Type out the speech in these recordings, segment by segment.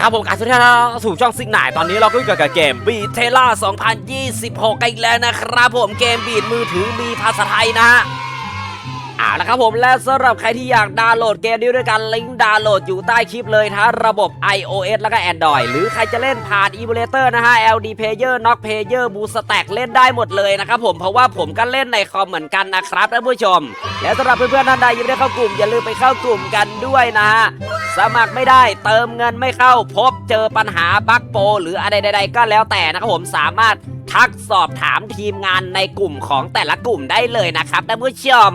ครับผมการสุดท้ายสู่ช่องซิกหนายตอนนี้เราก็อยู่กับเกมบีเทล่า2026กันอีกแล้วนะครับผมเกมบีดมือถือมีภาษาไทยนะฮะ เอาละครับผมและสำหรับใครที่อยากดาวน์โหลดเกมนี้ด้วยกันลิงก์ดาวน์โหลดอยู่ใต้คลิปเลยทั้งระบบ iOS แล้วก็ Android หรือใครจะเล่นผ่าน Emulator นะฮะ LD Player Knock Player Boost a c k เล่นได้หมดเลยนะครับผมเพราะว่าผมก็เล่นในคอมเหมือนกันนะครับท่านผู้ชม และสำหรับเพื่อนๆท่านใดยังไม่ได้เข้ากลุ่มอย่าลืมไปเข้ากลุ่มกันด้วยนะฮะสมัครไม่ได้เติมเงินไม่เข้าพบเจอปัญหาบั๊กโปรหรืออะไรใด ๆ ก็แล้วแต่นะครับผมสามารถทักสอบถามทีมงานในกลุ่มของแต่ละกลุ่มได้เลยนะครับท่านผู้ชม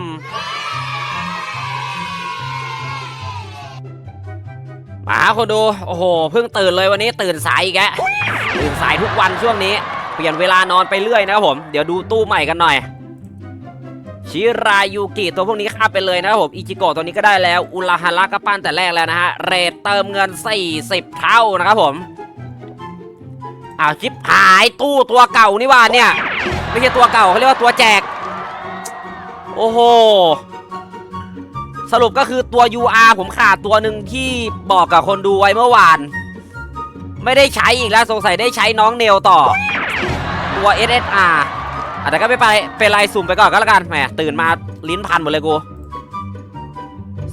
มาคนดู โอ้โห เพิ่งตื่นเลยวันนี้ตื่นสายอีกแกตื่นสายทุกวันช่วงนี้ เปลี่ยนเวลานอนไปเรื่อยนะครับผม เดี๋ยวดูตู้ใหม่กันหน่อย ชิรายูกิตัวพวกนี้ข้าไปเลยนะครับผม อิจิโกะตัวนี้ก็ได้แล้ว อุลาฮาระก็ปั้นแต่แรกแล้วนะฮะ เรทเติมเงิน 40 เท่านะครับผม อ้าวชิปหายตู้ตัวเก่านี่ว่าเนี่ยไม่ใช่ตัวเก่าเขาเรียกว่าตัวแจก โอ้โหสรุปก็คือตัว UR ผมขาดตัวหนึ่งที่บอกกับคนดูไว้เมื่อวาน ไม่ได้ใช้อีกแล้วสงสัยได้ใช้น้องเนลต่อ ตัว SSR อะแต่ก็ไม่ไปเป็นไรสุ่มไปก่อนก็แล้วกันแหมตื่นมาลิ้นพันหมดเลยกู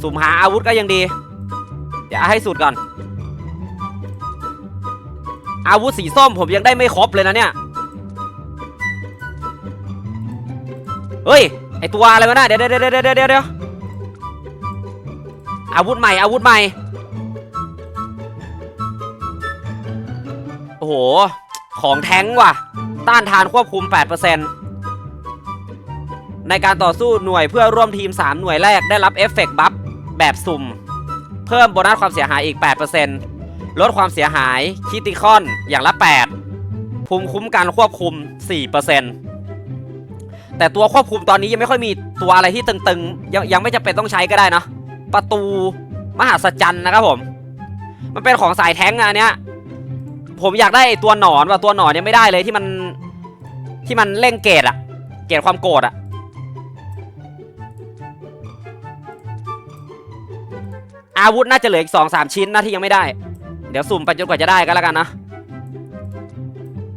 สุ่มหาอาวุธก็ยังดี เดี๋ยวให้สุดก่อน อาวุธสีส้มผมยังได้ไม่ครบเลยนะเนี่ย เฮ้ย ไอตัวอะไรวะน่ะเดี๋ยวเดี๋ยวเดี๋ยวเดี๋ยวเดี๋ยวเดี๋ยวอาวุธใหม่อาวุธใหม่ โอ้โห ของแท้งว่ะ ต้านทานควบคุม 8%ในการต่อสู้หน่วยเพื่อร่วมทีม 3 หน่วยแรกได้รับเอฟเฟกต์บัฟแบบสุ่ม เพิ่มโบนัสความเสียหายอีก 8% ลดความเสียหายคิติคอนอย่างละ 8 ภูมิคุ้มกันควบคุม 4%แต่ตัวควบคุมตอนนี้ยังไม่ค่อยมีตัวอะไรที่ตึงๆ ยังยังไม่จำเป็นต้องใช้ก็ได้เนอะประตูมหาสจรรย์นะครับผม มันเป็นของสายแท้งอันเนี้ยผมอยากได้ตัวหนอนว่ะตัวหนอนยังไม่ได้เลยที่มันที่มันเร่งเกรดอะเกรดความโกรธอะอาวุธน่าจะเหลืออีกสองสามชิ้นนะที่ยังไม่ได้ เดี๋ยวสุ่มไปจนกว่าจะได้ก็แล้วกันนะ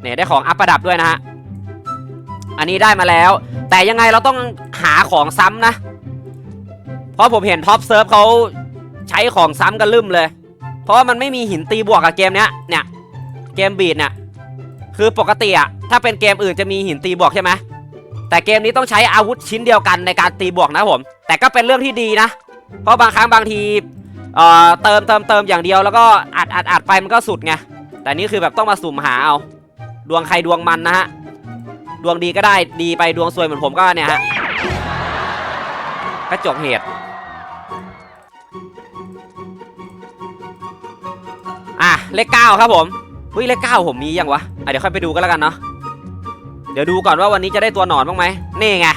เนี่ยได้ของอัปประดับด้วยนะฮะอันนี้ได้มาแล้ว แต่ยังไงเราต้องหาของซ้ำนะ เพราะผมเห็นท็อปเซิร์ฟเขาใช้ของซ้ำกันลืมเลย เพราะว่ามันไม่มีหินตีบวกกับเกมเนี้ยเนี่ยเกมบีดเนี่ยคือปกติอะถ้าเป็นเกมอื่นจะมีหินตีบวกใช่ไหมแต่เกมนี้ต้องใช้อาวุธชิ้นเดียวกันในการตีบวกนะผม แต่ก็เป็นเรื่องที่ดีนะ เพราะบางครั้งบางที เอ่อเติมเติมเติมอย่างเดียวแล้วก็อัดอัดอัดไปมันก็สุดไงแต่นี่คือแบบต้องมาสุ่มหาเอาดวงใครดวงมันนะฮะดวงดีก็ได้ดีไปดวงซวยเหมือนผมก็เนี่ยฮะก็จบเหตุอะเลขเก้าครับผมเฮ้ยเลขเก้าผมมียังวะอะเดี๋ยวค่อยไปดูกันแล้วกันเนาะเดี๋ยวดูก่อนว่าวันนี้จะได้ตัวหนอนบ้างไหมนี่ไง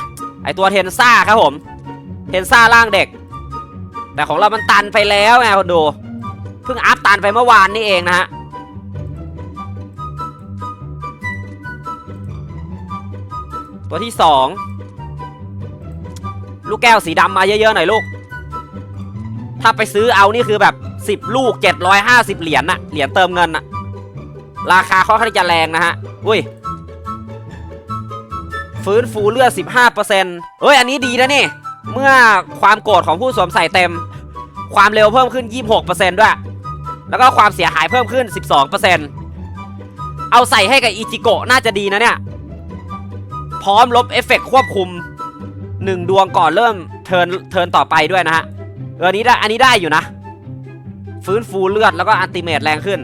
ไอตัวเทนซ่าครับผม เทนซ่าร่างเด็ก แต่ของเรามันตันไปแล้วไงคนดูเพิ่งอัพตันไปเมื่อวานนี่เองนะฮะตัวที่สองลูกแก้วสีดำมาเยอะๆหน่อยลูก ถ้าไปซื้อเอานี่คือแบบ 10 ลูก 750 เหรียญน่ะ เหรียญเติมเงินน่ะ ราคาค่อนข้างจะแรงนะฮะ อุ้ย ฟื้นฟูเลือด 15%เฮ้ย อันนี้ดีนะนี่ เมื่อความโกรธของผู้สวมใส่เต็ม ความเร็วเพิ่มขึ้น 26%ด้วย แล้วก็ความเสียหายเพิ่มขึ้น 12%เอาใส่ให้กับอิจิโกะน่าจะดีนะเนี่ย พร้อมลบเอฟเฟกต์ควบคุม 1 ดวงก่อนเริ่มเทิร์นเทิร์นต่อไปด้วยนะฮะเออนี้ได้อันนี้ได้อยู่นะ ฟื้นฟูเลือดแล้วก็อันติเมตแรงขึ้น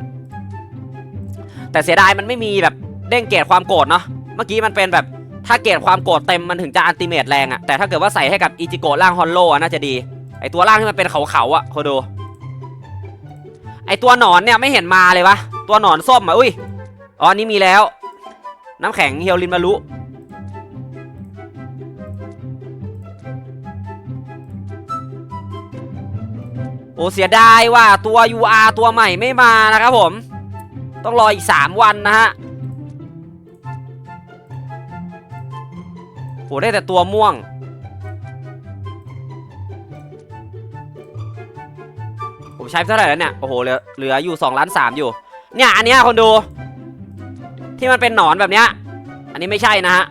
แต่เสียดายมันไม่มีแบบเด้งเกรดความโกรธเนาะเมื่อกี้มันเป็นแบบ ถ้าเกรดความโกรธเต็มมันถึงจะอันติเมตแรงอะแต่ถ้าเกิดว่าใส่ให้กับอิจิโกะร่างฮอนโลอะน่าจะดี ไอตัวร่างที่มันเป็นเขาๆอะโคโดไอตัวหนอนเนี่ยไม่เห็นมาเลยวะ ตัวหนอนส้มอะอุ้ย อ๋ออันนี้มีแล้ว น้ำแข็งเฮียวรินมารุโอ้เสียดายว่าตัว UR ตัวใหม่ไม่มานะครับผม ต้องรออีก 3 วันนะฮะ หได้แต่ตัวม่วง ผมใช้ไปเท่าไหร่แล้วเนี่ย โอ้โห เหลือเหลืออยู่2ล้านสามอยู่ เนี่ย อันเนี้ยคนดู ที่มันเป็นหนอนแบบเนี้ย อันนี้ไม่ใช่นะฮะ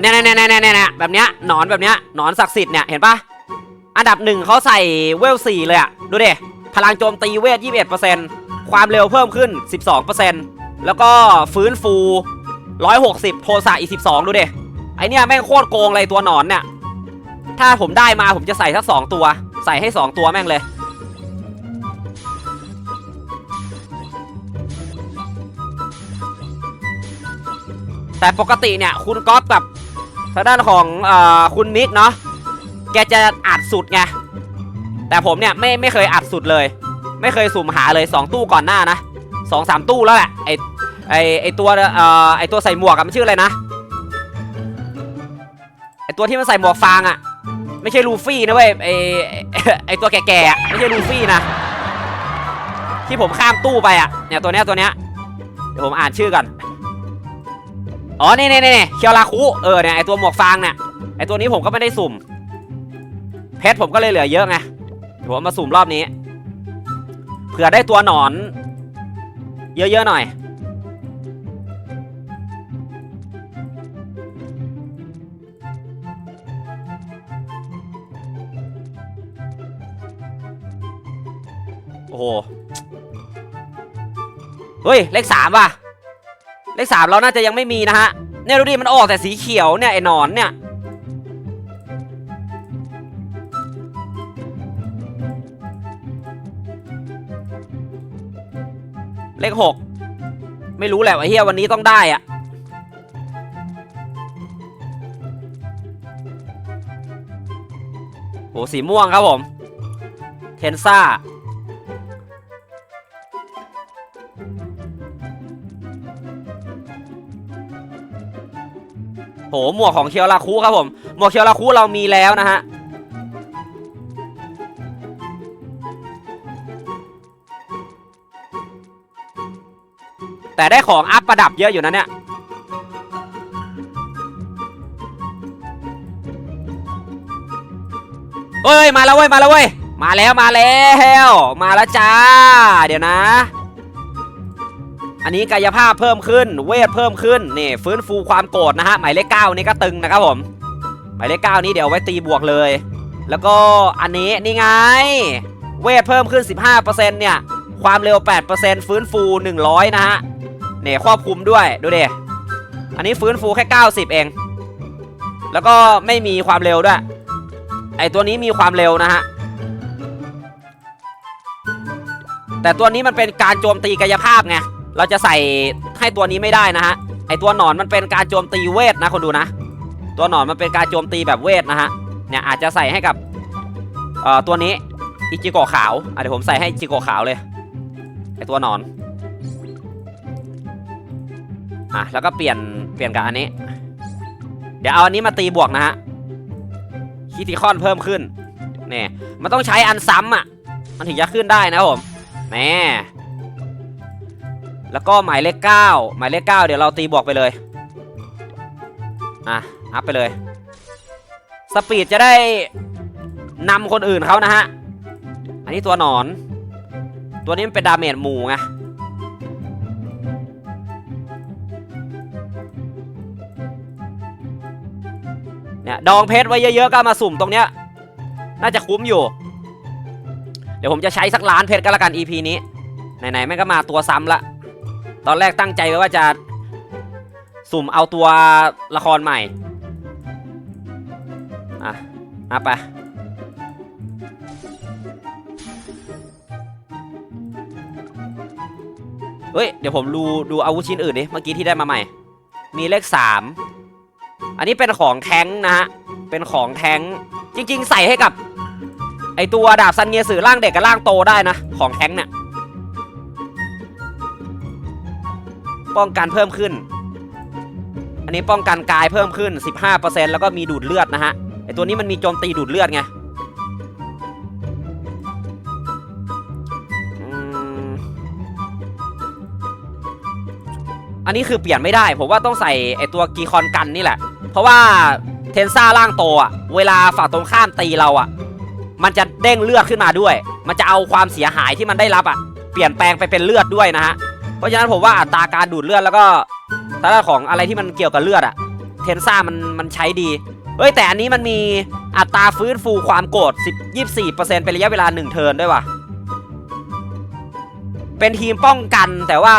เนี่ยเนี่ยเนี่ยเนี่ยเนี่ยแบบเนี้ย หนอนแบบเนี้ย หนอนศักดิ์สิทธิ์เนี่ย เห็นปะอันดับหนึ่งเขาใส่เวลสี่เลยอะดูดิ พลังโจมตีเวท21% ความเร็วเพิ่มขึ้น 12%แล้วก็ฟื้นฟู 160 โทสะอีก 12 ดูเดไอเนี่ยแม่งโคตรโกงเลยตัวหนอนเนี่ย ถ้าผมได้มาผมจะใส่สักสองตัว ใส่ให้ 2 ตัวแม่งเลย แต่ปกติเนี่ยคุณก๊อฟกับทางด้านของเออคุณมิกเนาะ แกจะอัดสุดไง แต่ผมเนี่ยไม่ไม่เคยอัดสุดเลย ไม่เคยสุ่มหาเลย 2 ตู้ก่อนหน้านะสองสามตู้แล้วแหละไอไอไอตัวเอ่อไอตัวใส่หมวกอะมันชื่ออะไรนะไอตัวที่มันใส่หมวกฟางอะไม่ใช่ลูฟี่นะเว้ยไอไอตัวแก่ๆไม่ใช่ลูฟี่นะที่ผมข้ามตู้ไปอะเนี่ยตัวเนี้ยตัวเนี้ยเดี๋ยวผมอ่านชื่อก่อนอ๋อนี่นี่นี่เคียวราคุเออเนี่ยไอตัวหมวกฟางเนี่ยไอตัวนี้ผมก็ไม่ได้สุ่มเพชรผมก็เลยเหลือเยอะไงเดี๋ยวผมมาสุ่มรอบนี้ เผื่อได้ตัวหนอน เยอะๆหน่อย โอ้โห เฮ้ย เลขสามว่ะ เลขสามเราน่าจะยังไม่มีนะฮะ เนี่ยดูดิมันออกแต่สีเขียวเนี่ยไอ้หนอนเนี่ย เลขหกไม่รู้แหละว่าเฮียวันนี้ต้องได้อะโหสีม่วงครับผม เทนซ่า โห หมวกของเคียวราคุครับผม หมวกเคียวราคุเรามีแล้วนะฮะ แต่ได้ของอัพประดับเยอะอยู่นะเนี่ยเฮ้ยมาแล้วเว้ยมาแล้วเว้ยมาแล้วมาแล้วมาแล้วจ้า เดี๋ยวนะ อันนี้กายภาพเพิ่มขึ้น เวทเพิ่มขึ้นนี่ฟื้นฟูความโกรธนะฮะหมายเลขเก้านี่ก็ตึงนะครับผมหมายเลขเก้านี้เดี๋ยวไว้ตีบวกเลย แล้วก็อันนี้นี่ไง เวทเพิ่มขึ้น 15%เนี่ยความเร็ว 8%ฟื้นฟู 100 นะฮะ เนี่ยควบคุมด้วยดูดิอันนี้ฟื้นฟูแค่ 90 เอง แล้วก็ไม่มีความเร็วด้วย ไอตัวนี้มีความเร็วนะฮะ แต่ตัวนี้มันเป็นการโจมตีกายภาพไง เราจะใส่ให้ตัวนี้ไม่ได้นะฮะ ไอตัวหนอนมันเป็นการโจมตีเวทนะคนดูนะ ตัวหนอนมันเป็นการโจมตีแบบเวทนะฮะ เนี่ยอาจจะใส่ให้กับเอ่อตัวนี้อิจิโกะขาวอะเดี๋ยวผมใส่ให้อิจิโกะขาวเลย ไอตัวหนอน อะแล้วก็เปลี่ยนเปลี่ยนกับอันนี้ เดี๋ยวเอาอันนี้มาตีบวกนะฮะคิติคอนเพิ่มขึ้นเนี่ยมันต้องใช้อันซ้ำอะ มันถึงจะขึ้นได้นะผมแน่แล้วก็หมายเลขเก้าหมายเลขเก้าเดี๋ยวเราตีบวกไปเลยอะอัพไปเลยสปีดจะได้นำคนอื่นเขานะฮะ อันนี้ตัวหนอน ตัวนี้มันเป็นดาเมจหมู่ไง ดองเพชรไว้เยอะๆก็มาสุ่มตรงเนี้ย น่าจะคุ้มอยู่ เดี๋ยวผมจะใช้สักล้านเพชรก็แล้วกัน EP นี้ ไหนๆแม่งก็มาตัวซ้ำละ ตอนแรกตั้งใจไว้ว่าจะ สุ่มเอาตัวละครใหม่ อะนับไปเฮ้ย เดี๋ยวผมดูดูอาวุธชิ้นอื่นดิ เมื่อกี้ที่ได้มาใหม่ มีเลขสาม อันนี้เป็นของแท้งนะฮะ เป็นของแท้งจริง ๆ ใส่ให้กับ ไอตัวดาบซันเงียสื่อร่างเด็กกับร่างโตได้นะ ของแท้งเนี่ย ป้องกันเพิ่มขึ้น อันนี้ป้องกันกายเพิ่มขึ้น 15%แล้วก็มีดูดเลือดนะฮะ ไอตัวนี้มันมีโจมตีดูดเลือดไงอันนี้คือเปลี่ยนไม่ได้ ผมว่าต้องใส่ไอตัวกีคอนกันนี่แหละ เพราะว่าเทนซ่าร่างโตอะ เวลาฝั่งตรงข้ามตีเราอะ มันจะเด้งเลือดขึ้นมาด้วย มันจะเอาความเสียหายที่มันได้รับอะ เปลี่ยนแปลงไปเป็นเลือดด้วยนะฮะ เพราะฉะนั้นผมว่าอัตราการดูดเลือดแล้วก็ถ้าของอะไรที่มันเกี่ยวกับเลือดอะ เทนซ่ามันมันใช้ดี เฮ้ยแต่อันนี้มันมีอัตราฟื้นฟูความโกรธ10 24%เป็นระยะเวลา 1 เทิร์นด้วยว่ะ เป็นทีมป้องกันแต่ว่า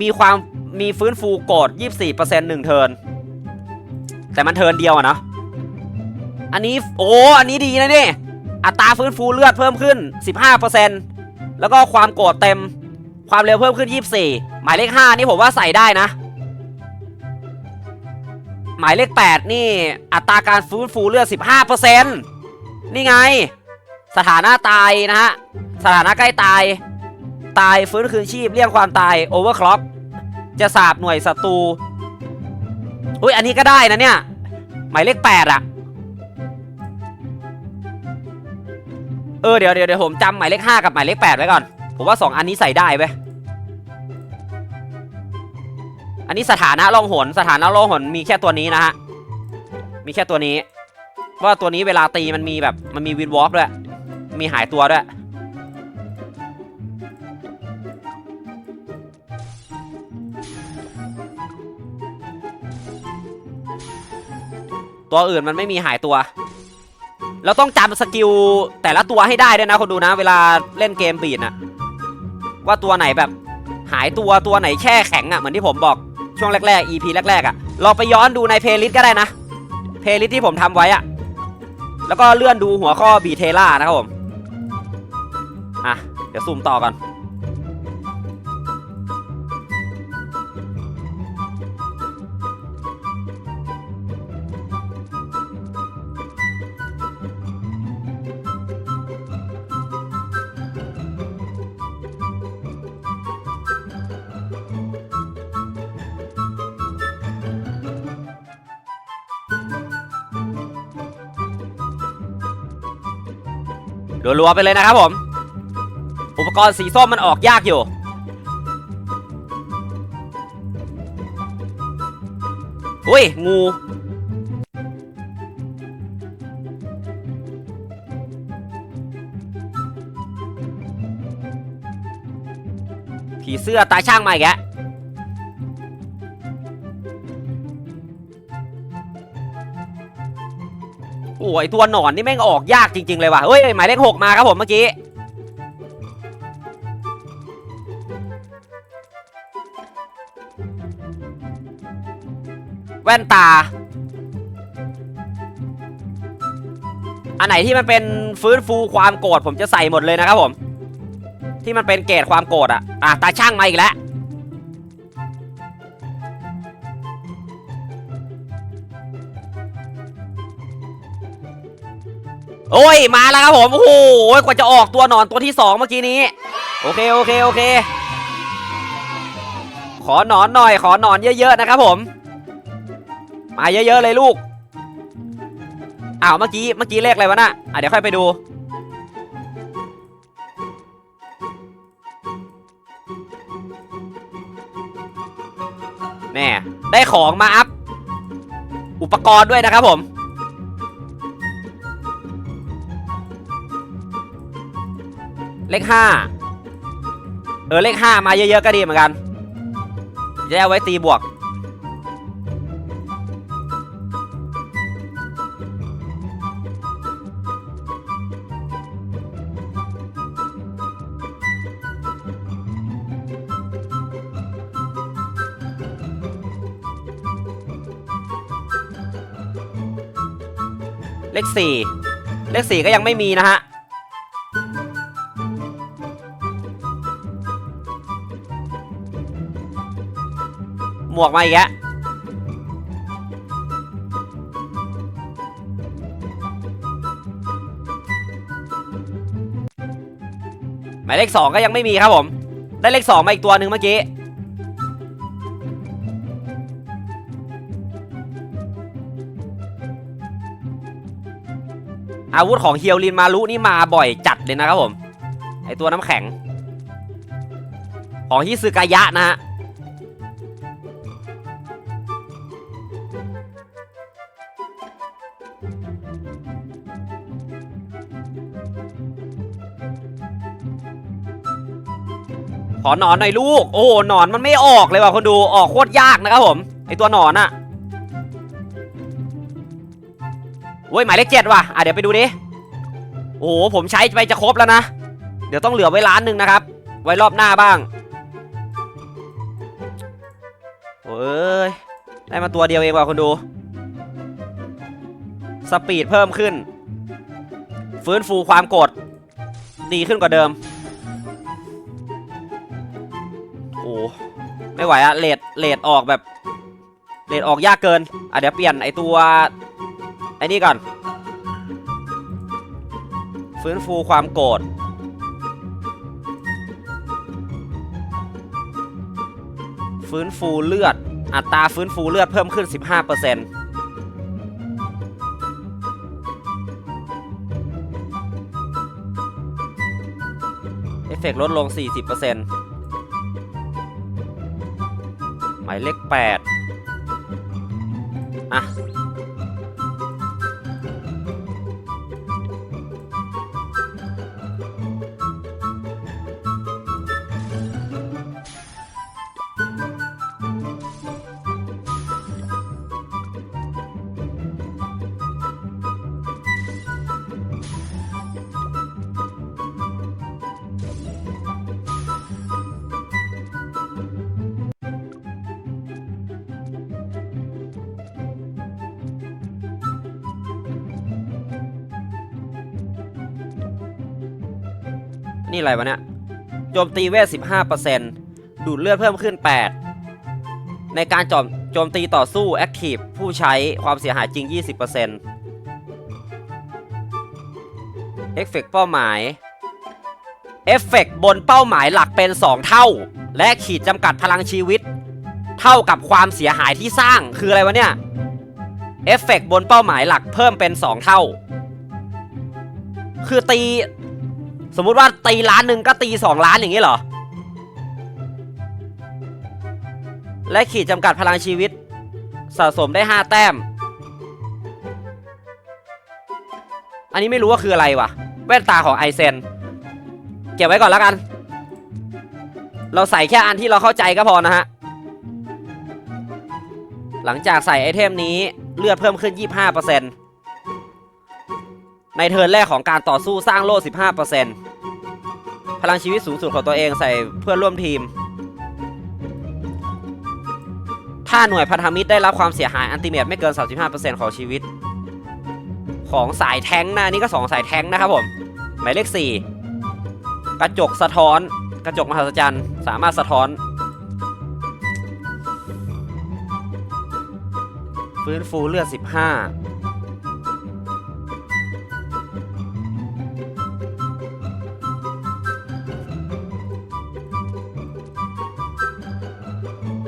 มีความ มีฟื้นฟูโกรธ24%หนึ่งเทินแต่มันเทินเดียวอะนะ อันนี้โอ้อันนี้ดีนะนี่อัตราฟื้นฟูเลือดเพิ่มขึ้น 15%แล้วก็ความโกรธเต็ม ความเร็วเพิ่มขึ้น 24 หมายเลข 5 นี่ผมว่าใส่ได้นะ หมายเลข 8 นี่ อัตราการฟื้นฟูเลือด 15%นี่ไง สถานะตายนะฮะ สถานะใกล้ตาย ตายฟื้นคืนชีพเลี่ยงความตายโอเวอร์คล็อก จะสาบหน่วยศัตรูอุ้ยอันนี้ก็ได้นะเนี่ย หมายเลข8อะเออเดี๋ยวเดี๋ยวเดี๋ยวผมจำหมายเลข5กับหมายเลข8ไว้ก่อน ผมว่า2อันนี้ใส่ได้เว้ยอันนี้สถานะล่องหนสถานะล่องหนมีแค่ตัวนี้นะฮะ มีแค่ตัวนี้เพราะว่าตัวนี้เวลาตีมันมีแบบมันมีวินวอล์กด้วย มีหายตัวด้วย ตัวอื่นมันไม่มีหายตัว เราต้องจำสกิลแต่ละตัวให้ได้ด้วยนะคนดูนะ เวลาเล่นเกมบีดนะว่าตัวไหนแบบหายตัวตัวไหนแช่แข็งอะ่ะเหมือนที่ผมบอกช่วงแรกๆ EP แรกๆอะ่ะเราไปย้อนดูในเพลย์ลิสต์ก็ได้นะเพลย์ลิสต์ที่ผมทำไว้อะ่ะแล้วก็เลื่อนดูหัวข้อบีเทล่านะครับผมอะเดี๋ยวซูมต่อก่อน รัวๆไปเลยนะครับผม อุปกรณ์สีส้มมันออกยากอยู่ อุ้ย งู ผีเสื้อตาช่างมาอีกแล้ว โอ้ยตัวหนอนนี่แม่งออกยากจริง ๆ เลยว่ะเฮ้ยหมายเลขหกมาครับผมเมื่อกี้แว่นตา อันไหนที่มันเป็นฟื้นฟูความโกรธผมจะใส่หมดเลยนะครับผม ที่มันเป็นเกรดความโกรธอะอะตาช่างมาอีกแล้ว โอ้ยมาแล้วครับผมโอ้โหกว่าจะออกตัวหนอนตัวที่สองเมื่อกี้นี้ โอเคโอเคโอเค ขอหนอนหน่อย ขอหนอนเยอะๆนะครับผม มาเยอะๆเลยลูกอ้าวเมื่อกี้เมื่อกี้เลขอะไรวะน่ะอะเดี๋ยวค่อยไปดู แน่ได้ของมาอัพอุปกรณ์ด้วยนะครับผม เลขห้าเออเลขห้ามาเยอะๆก็ดีเหมือนกัน จะเอาไว้ตีบวก เลขสี่เลขสี่ก็ยังไม่มีนะฮะ วกมาอีกแล้วหมายเลขสองก็ยังไม่มีครับผม ได้เลขสองมาอีกตัวหนึ่งเมื่อกี้อาวุธของเฮียวลินมารุนี่มาบ่อยจัดเลยนะครับผม ไอตัวน้ำแข็ง ของฮิซึกายะนะฮะ ขอหนอนหน่อยลูก โอ้โหหนอนมันไม่ออกเลยว่ะคนดูออกโคตรยากนะครับผมไอตัวหนอนอะโอ้ยหมายเลขเจ็ดว่ะอะเดี๋ยวไปดูดิโอ้โหผมใช้ไปจะครบแล้วนะ เดี๋ยวต้องเหลือไว้ล้านหนึ่งนะครับ ไว้รอบหน้าบ้างโอ้ยได้มาตัวเดียวเองว่ะคนดู สปีดเพิ่มขึ้น ฟื้นฟูความกด ดีขึ้นกว่าเดิม ไม่ไหวอะเลดเลดออกแบบเลดออกยากเกินอะเดี๋ยวเปลี่ยนไอตัวไอ้นี่ก่อน ฟื้นฟูความโกรธฟื้นฟูเลือด อัตราฟื้นฟูเลือดเพิ่มขึ้น 15%เอฟเฟกต์ลดลง 40% มายเลข8อะ นี่อะไรวะเนี่ยโจมตีเวท 15%ดูดเลือดเพิ่มขึ้น 8 ในการโจมโจมตีต่อสู้แอคทีฟผู้ใช้ความเสียหายจริง 20%เอฟเฟกต์เป้าหมาย เอฟเฟกต์บนเป้าหมายหลักเป็น 2 เท่า และขีดจำกัดพลังชีวิต เท่ากับความเสียหายที่สร้างคืออะไรวะเนี่ย เอฟเฟกต์บนเป้าหมายหลักเพิ่มเป็น 2 เท่า คือตี สมมุติว่าตีล้านหนึ่งก็ตีสองล้านอย่างนี้เหรอ และขีดจำกัดพลังชีวิต สะสมได้ 5 แต้ม อันนี้ไม่รู้ว่าคืออะไรวะแว่นตาของไอเซน เก็บไว้ก่อนแล้วกัน เราใส่แค่อันที่เราเข้าใจก็พอนะฮะ หลังจากใส่ไอเทมนี้เลือดเพิ่มขึ้น 25% ในเทิร์นแรกของการต่อสู้สร้างโล่ 15%พลังชีวิตสูงสุดของตัวเองใส่เพื่อนร่วมทีม ถ้าหน่วยพันธมิตรได้รับความเสียหายอันติเมตไม่เกิน 35%ของชีวิต ของสายแท้งนะนี่ก็ 2 สายแท้งนะครับผม หมายเลข 4 กระจกสะท้อน กระจกมหัศจรรย์ สามารถสะท้อน ฟื้นฟูเลือด 15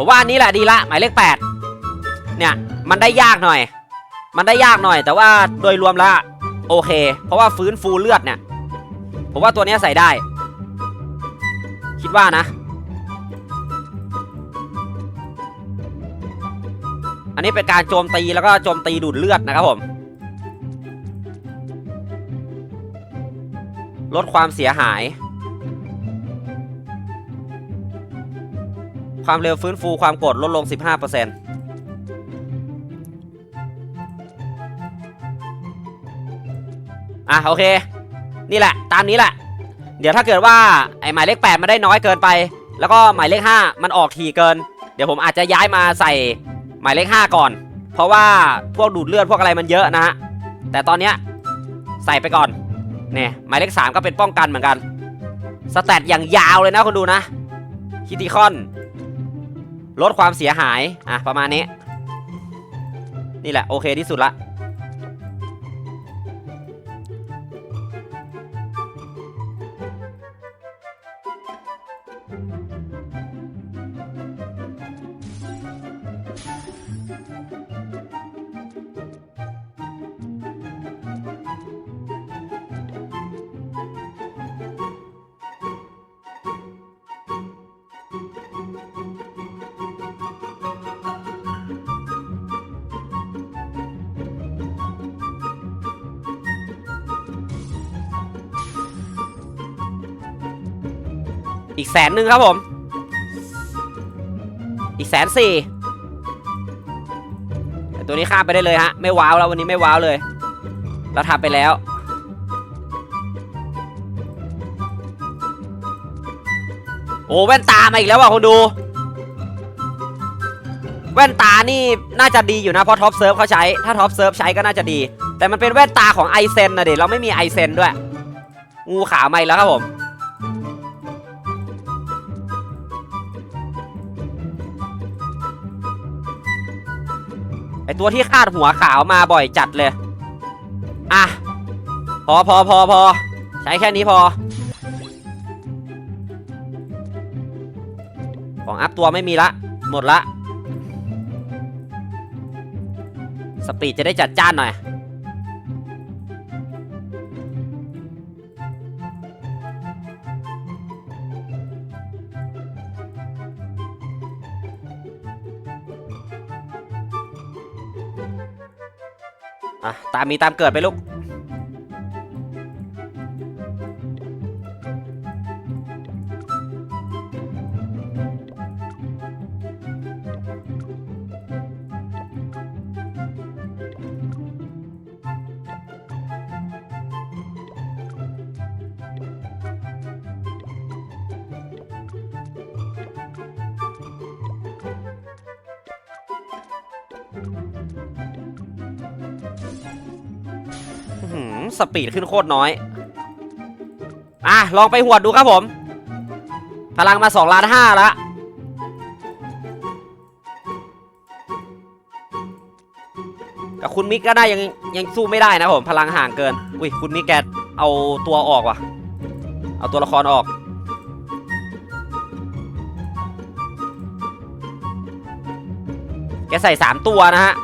ผมว่าอันนี้แหละดีละหมายเลข 8 เนี่ยมันได้ยากหน่อย มันได้ยากหน่อย แต่ว่าโดยรวมแล้วโอเค เพราะว่าฟื้นฟูเลือดเนี่ยผมว่าตัวนี้ใส่ได้ คิดว่านะ อันนี้เป็นการโจมตีแล้วก็โจมตีดูดเลือดนะครับผมลดความเสียหาย ความเร็วฟื้นฟูความกดลดลง 15%อะโอเค นี่แหละ ตามนี้แหละ เดี๋ยวถ้าเกิดว่าไอหมายเลข 8 มันได้น้อยเกินไป แล้วก็หมายเลข 5 มันออกทีเกิน เดี๋ยวผมอาจจะย้ายมาใส่หมายเลข 5 ก่อน เพราะว่าพวกดูดเลือดพวกอะไรมันเยอะนะฮะ แต่ตอนเนี้ยใส่ไปก่อน เนี่ยหมายเลข 3 ก็เป็นป้องกันเหมือนกัน สแตทอย่างยาวเลยนะคนดูนะคิติคอน ลดความเสียหาย อะ ประมาณนี้ นี่แหละ โอเคที่สุดละ อีกแสนหนึ่งครับผม อีกแสนสี่แต่ตัวนี้ข้ามไปได้เลยฮะ ไม่ว้าวแล้ววันนี้ไม่ว้าวเลย เราทำไปแล้ว โอ้แว่นตามาอีกแล้วว่ะคนดู แว่นตานี่น่าจะดีอยู่นะ เพราะท็อปเซิร์ฟเขาใช้ ถ้าท็อปเซิร์ฟใช้ก็น่าจะดี แต่มันเป็นแว่นตาของไอเซนนะเด็เราไม่มีไอเซนด้วย งูขาวมาอีกแล้วครับผม ตัวที่คาดหัวขาวมาบ่อยจัดเลย อะ พอพอพอพอใช้แค่นี้พอ ของอัพตัวไม่มีละ หมดละ สปีดจะได้จัดจ้านหน่อย ตามมีตามเกิดไปลูก สปีดขึ้นโคตรน้อย อะ ลองไปหวดดูครับผม พลังมา2ล้านห้าละกับคุณมิกก็ได้ยังยังสู้ไม่ได้นะผม พลังห่างเกิน อุ้ยคุณมิกแกเอาตัวออกว่ะ เอาตัวละครออก แกใส่สามตัวนะฮะ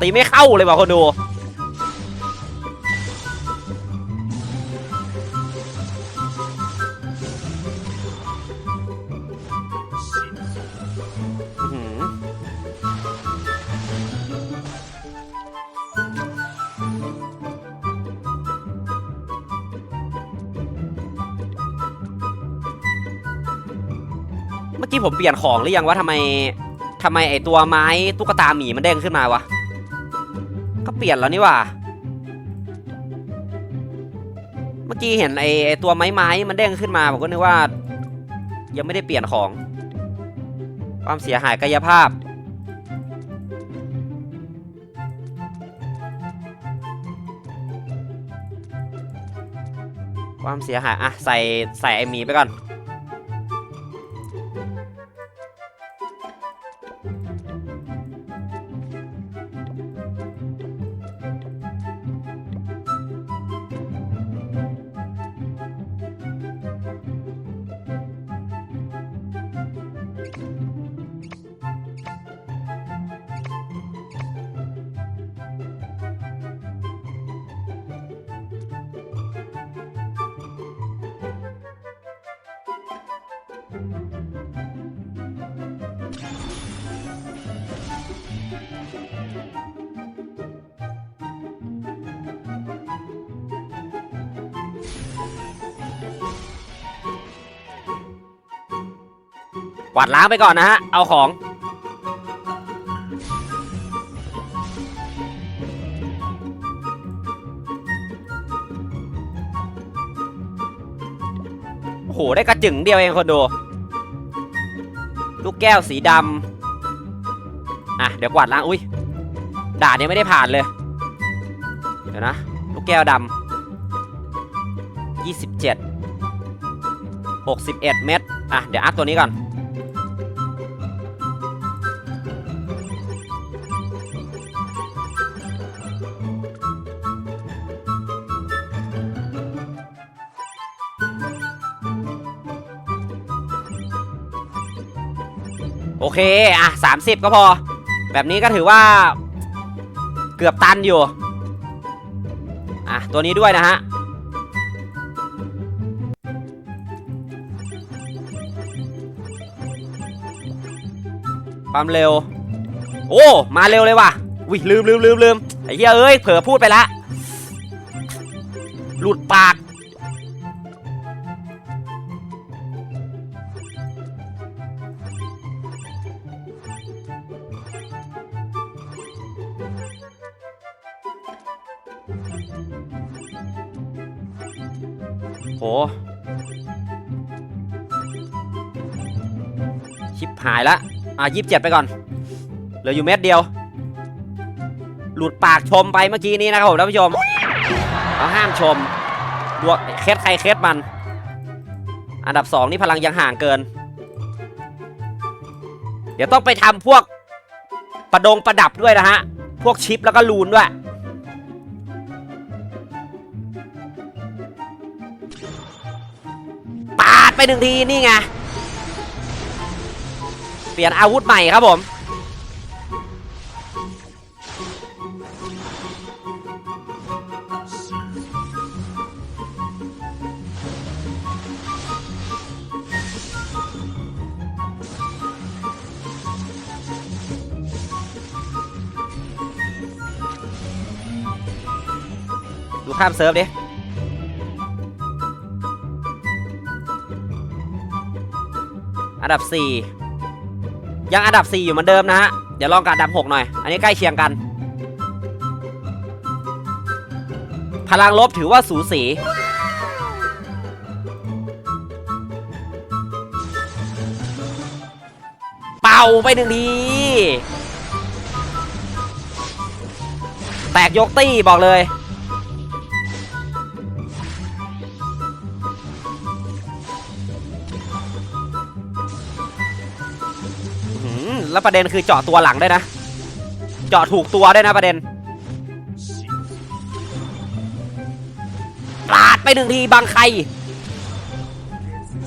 ตีไม่เข้าเลยว่ะคนดูเมื่อกี้ผมเปลี่ยนของหรือยังว่าทำไมทำไมไอตัวไม้ตุ๊กตาหมีมันเด้งขึ้นมาวะ เปลี่ยนแล้วนี่ว่า เมื่อกี้เห็นไอไอตัวไม้ไม้มันเด้งขึ้นมาผมก็นึกว่า ยังไม่ได้เปลี่ยนของ ความเสียหายกายภาพ ความเสียหายอะใส่ใส่ไอหมีไปก่อน กวาดล้างไปก่อนนะฮะ เอาของ โอ้โห ได้กระจึงเดียวเองคนดู ลูกแก้วสีดำ อะ เดี๋ยวกวาดล้าง อุ้ย ด่านยังไม่ได้ผ่านเลย เดี๋ยวนะ ลูกแก้วดำยี่สิบเจ็ดหกสิบเอ็ดเม็ดอะ เดี๋ยวอัพตัวนี้ก่อน เคอะสามสิบก็พอ แบบนี้ก็ถือว่า เกือบตันอยู่ อะ ตัวนี้ด้วยนะฮะความเร็ว โอ้ มาเร็วเลยว่ะวิลืมลืมลืมลืมไอ้เหี้ยเอ้ย เผลอพูดไปละ หลุดปาก โหชิบหายละ อะยี่สิบเจ็ดไปก่อน เหลืออยู่เม็ดเดียว หลุดปากชมไปเมื่อกี้นี้นะครับผมท่านผู้ชมเราห้ามชมดวเคสใครเคสมัน อันดับสองนี่พลังยังห่างเกิน เดี๋ยวต้องไปทำพวกประดงประดับด้วยนะฮะ พวกชิปแล้วก็ลูนด้วย หนึ่งทีนี่ไงเปลี่ยนอาวุธใหม่ครับผมดูข้ามเซิร์ฟดิ อันดับ 4 ยังอันดับ 4 อยู่เหมือนเดิมนะฮะ เดี๋ยวลองกับอันดับ 6 หน่อย อันนี้ใกล้เคียงกัน พลังลบถือว่าสูสี เป่าไปหนึ่งทีแตกยกตี้บอกเลย แล้วประเด็นคือเจาะตัวหลังได้นะ เจาะถูกตัวได้นะประเด็นปาดไปหนึ่งทีบังใคร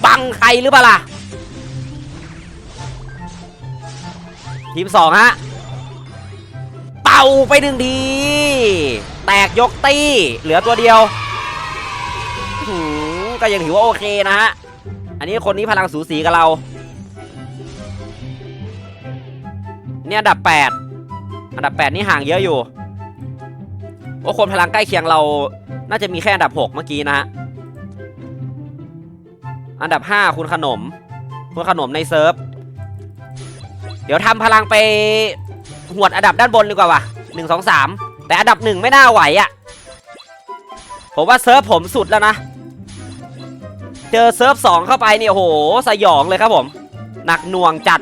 บังใครหรือเปล่าล่ะ ทีมสองฮะ เป่าไปหนึ่งที แตกยกตี้ เหลือตัวเดียวก็ยังถือว่าโอเคนะฮะ อันนี้คนนี้พลังสูสีกับเรา เนี่ยอันดับ 8 อันดับ 8 นี่ห่างเยอะอยู่โอ้คนพลังใกล้เคียงเรา น่าจะมีแค่อันดับ 6 เมื่อกี้นะฮะ อันดับ 5 คุณขนม คุณขนมในเซิร์ฟ เดี๋ยวทำพลังไปหวดอันดับด้านบนดีกว่าวะหนึ่งสองสามแต่อันดับหนึ่งไม่น่าไหวอะ่ะ ผมว่าเซิร์ฟผมสุดแล้วนะ เจอเซิร์ฟสองเข้าไปเนี่ยโห สยองเลยครับผม หนักหน่วงจัด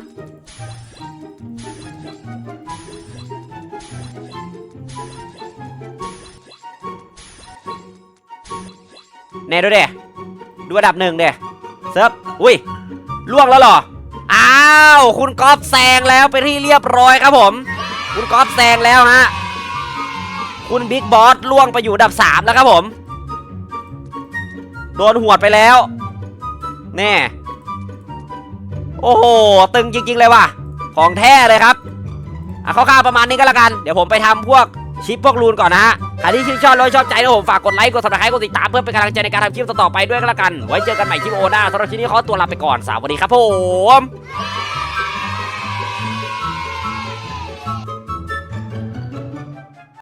เน่ดูเดดูอันดับหนึ่งเดเซิร์ฟอุ้ยล่วงแล้วหรอ อ้าว คุณก๊อฟแซงแล้วเป็นที่เรียบร้อยครับผม คุณก๊อฟแซงแล้วฮะ คุณบิ๊กบอสล่วงไปอยู่อันดับ3แล้วครับผม โดนหวดไปแล้ว แน่ โอ้โห ตึงจริง ๆ เลยว่ะ ของแท้เลยครับ อะคร่าวๆประมาณนี้ก็แล้วกัน เดี๋ยวผมไปทำพวก ชิปพวกลูนก่อนนะฮะใครที่ชื่นชอบแล้วชอบใจนะผมฝากกดไลค์กดซับสไครต์กดติดตามเพื่อเป็นกำลังใจในการทำคลิปต่อๆไปด้วยก็แล้วกัน ไว้เจอกันใหม่คลิปโอหน้าสำหรับที่นี้ขอตัวลาไปก่อนสวัสดีครับผม